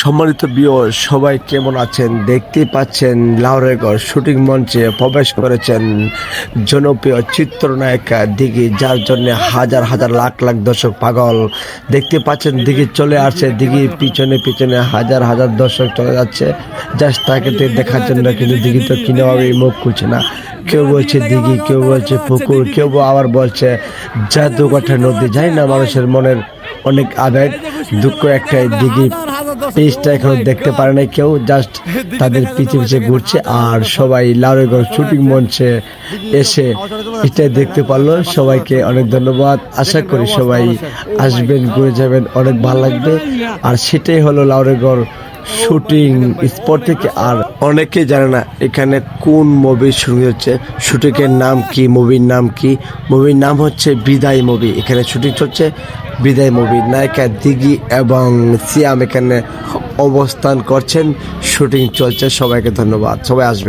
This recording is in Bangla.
সম্মানিত বিও সবাই কেমন আছেন? দেখতে পাচ্ছেন লাউরেগড় শুটিং মঞ্চে প্রবেশ করেছেন জনপ্রিয় চিত্রনায়িকা দিঘি, যার জন্য হাজার হাজার লাখ লাখ দর্শক পাগল। দেখতে পাচ্ছেন দিঘি চলে আসছে দিঘি পিছনে পিছনে হাজার হাজার দর্শক চলে যাচ্ছে। জাস্ট তাকে দেখার জন্য কিন্তু দিঘি তো কিনেভাবে মুখ খুলছে না। কেউ বলছে দিঘি, কেউ বলছে পুকুর, কেউ আবার বলছে জাদুকাঠা নদী। জানি না মানুষের মনের অনেক আবেগ, দুঃখ একটাই, দিঘি পেজটা এখনও দেখতে পারে না কেউ জাস্ট তাদের পিছে পিছে ঘুরছে আর সবাই লাউরেগড় শুটিং মঞ্চে এসে এটা দেখতে পারল। সবাইকে অনেক ধন্যবাদ। আশা করি সবাই আসবেন, ঘুরে যাবেন, অনেক ভালো লাগবে। আর সেটাই হলো লাউরেগড় শুটিং স্পট থেকে আর অনেকে জানে না এখানে কোন মুভি শুরু হচ্ছে। শুটিংয়ের নাম কি মুভির নাম কি? মুভির নাম হচ্ছে বিদায় মুভি এখানে শুটিং চলছে বিদায় মুভি নায়িকা দিঘি এবং সিয়াম এখানে অবস্থান করছেন। শুটিং চলছে। সবাইকে ধন্যবাদ। সবাই আসবে